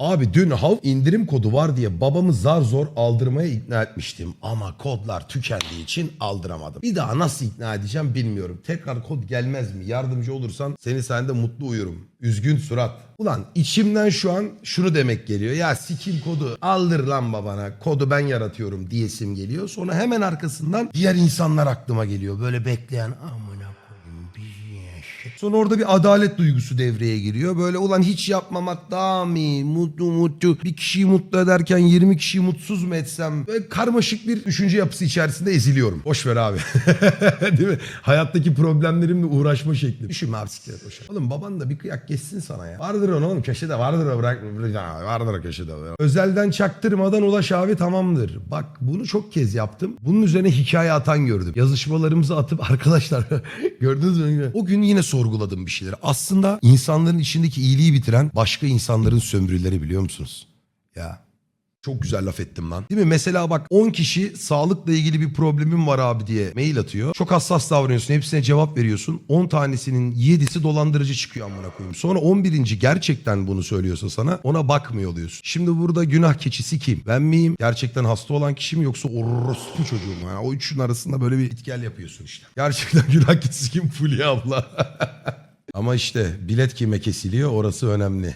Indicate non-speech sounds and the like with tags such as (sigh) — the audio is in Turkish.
Abi dün hav indirim kodu var diye babamı zar zor aldırmaya ikna etmiştim. Ama kodlar tükendiği için aldıramadım. Bir daha nasıl ikna edeceğim bilmiyorum. Tekrar kod gelmez mi? Yardımcı olursan seni sende mutlu uyurum. Üzgün surat. Ulan içimden şu an şunu demek geliyor. Ya sikim kodu aldır lan babana. Kodu ben yaratıyorum diyesim geliyor. Sonra hemen arkasından diğer insanlar aklıma geliyor. Böyle bekleyen amına koyayım bir şey. Sonra orada bir adalet duygusu devreye giriyor. Böyle ulan hiç yapmamak daha mı? Mutlu mutlu. Bir kişiyi mutlu ederken 20 kişiyi mutsuz mu etsem? Böyle karmaşık bir düşünce yapısı içerisinde eziliyorum. Boş ver abi. (laughs) Değil mi? Hayattaki problemlerimle uğraşma şekli. Düşünme abi siktir boş ver. Oğlum baban da bir kıyak geçsin sana ya. Vardır onu oğlum köşede vardır o bırak. Vardır o köşede. Özelden çaktırmadan ulaş abi tamamdır. Bak bunu çok kez yaptım. Bunun üzerine hikaye atan gördüm. Yazışmalarımızı atıp (laughs) arkadaşlar gördünüz mü? O gün yine sorguladım bir şeyleri. Aslında insanların içindeki iyiliği bitiren başka insanların sömürüleri biliyor musunuz? Ya. Çok güzel laf ettim lan. Değil mi? Mesela bak 10 kişi sağlıkla ilgili bir problemim var abi diye mail atıyor. Çok hassas davranıyorsun. Hepsine cevap veriyorsun. 10 tanesinin 7'si dolandırıcı çıkıyor amına koyayım. Sonra 11. gerçekten bunu söylüyorsa sana ona bakmıyor oluyorsun. Şimdi burada günah keçisi kim? Ben miyim? Gerçekten hasta olan kişi mi yoksa orospu çocuğu mu? Yani o üçünün arasında böyle bir itkel yapıyorsun işte. Gerçekten (laughs) günah keçisi kim? Fulya abla. (laughs) Ama işte bilet kime kesiliyor orası önemli.